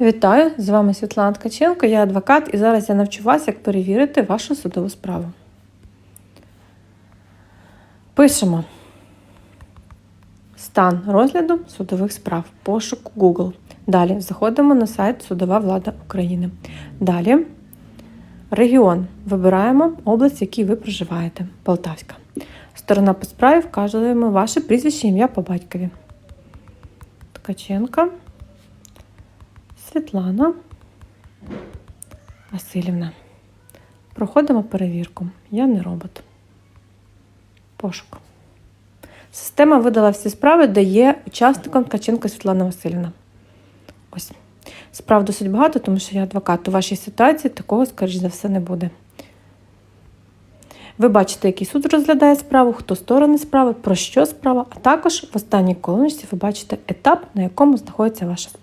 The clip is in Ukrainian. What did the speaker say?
Вітаю! З вами Світлана Ткаченко, я адвокат, і зараз я навчу вас, як перевірити вашу судову справу. Пишемо стан розгляду судових справ. Пошук Google. Далі заходимо на сайт Судова влада України. Далі регіон. Вибираємо область, в якій ви проживаєте. Полтавська. Сторона по справі вказуємо ваше прізвище, ім'я по батькові. Ткаченка. Світлана Васильівна. Проходимо перевірку. Я не робот. Пошук. Система видала всі справи, де є учасником Ткаченко Світлана Васильівна. Ось. Справ досить багато, тому що я адвокат. У вашій ситуації такого, скоріш за все, не буде. Ви бачите, який суд розглядає справу, хто сторони справи, про що справа, а також в останній колоночці ви бачите етап, на якому знаходиться ваша справа.